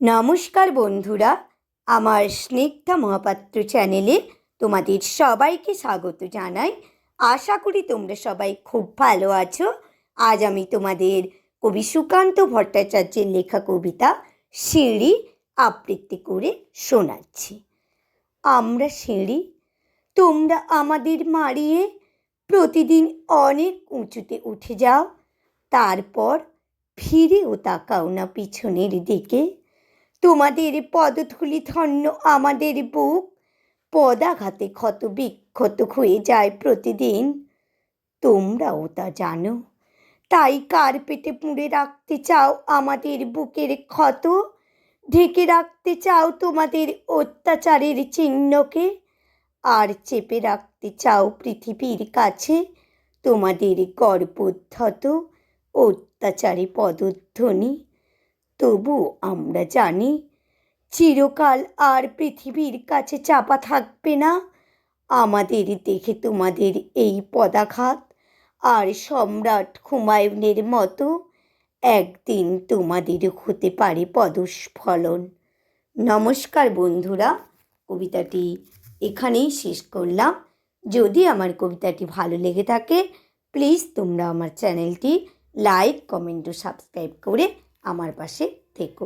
নমস্কার বন্ধুরা, আমার স্নিগ্ধা মহাপাত্র চ্যানেলে তোমাদের সবাইকে স্বাগত জানাই। আশা করি তোমরা সবাই খুব ভালো আছো। আজ আমি তোমাদের কবি সুকান্ত ভট্টাচার্যের লেখা কবিতা সিঁড়ি আবৃত্তি করে শোনাচ্ছি। আমরা সিঁড়ি, তোমরা আমাদের মারিয়ে প্রতিদিন অনেক উঁচুতে উঠে যাও, তারপর ফিরেও তাকাও না পিছনের দিকে। তোমাদের পদধূলি ধন্য আমাদের বুক। পদাঘাতে ক্ষত বিক্ষত হয়ে যায় প্রতিদিন। তোমরাও তা জানো। তাই কার্পেটে পুড়ে রাখতে চাও আমাদের বুকের ক্ষত। ঢেকে রাখতে চাও তোমাদের অত্যাচারের চিহ্নকে। আর চেপে রাখতে চাও পৃথিবীর কাছে তোমাদের গর্বোদ্ধত অত্যাচারী পদধ্বনি। তবু আমরা জানি, চিরকাল আর পৃথিবীর কাছে চাপা থাকবে না। আমাদের দেখে তোমাদের এই পদাঘাত আর সম্রাট হুমায়ুনের মতো একদিন তোমাদের হতে পারে পদস্ফলন। নমস্কার বন্ধুরা, কবিতাটি এখানেই শেষ করলাম। যদি আমার কবিতাটি ভালো লেগে থাকে প্লিজ তোমরা আমার চ্যানেলটি লাইক কমেন্ট ও সাবস্ক্রাইব করে আমার পাশে থেকো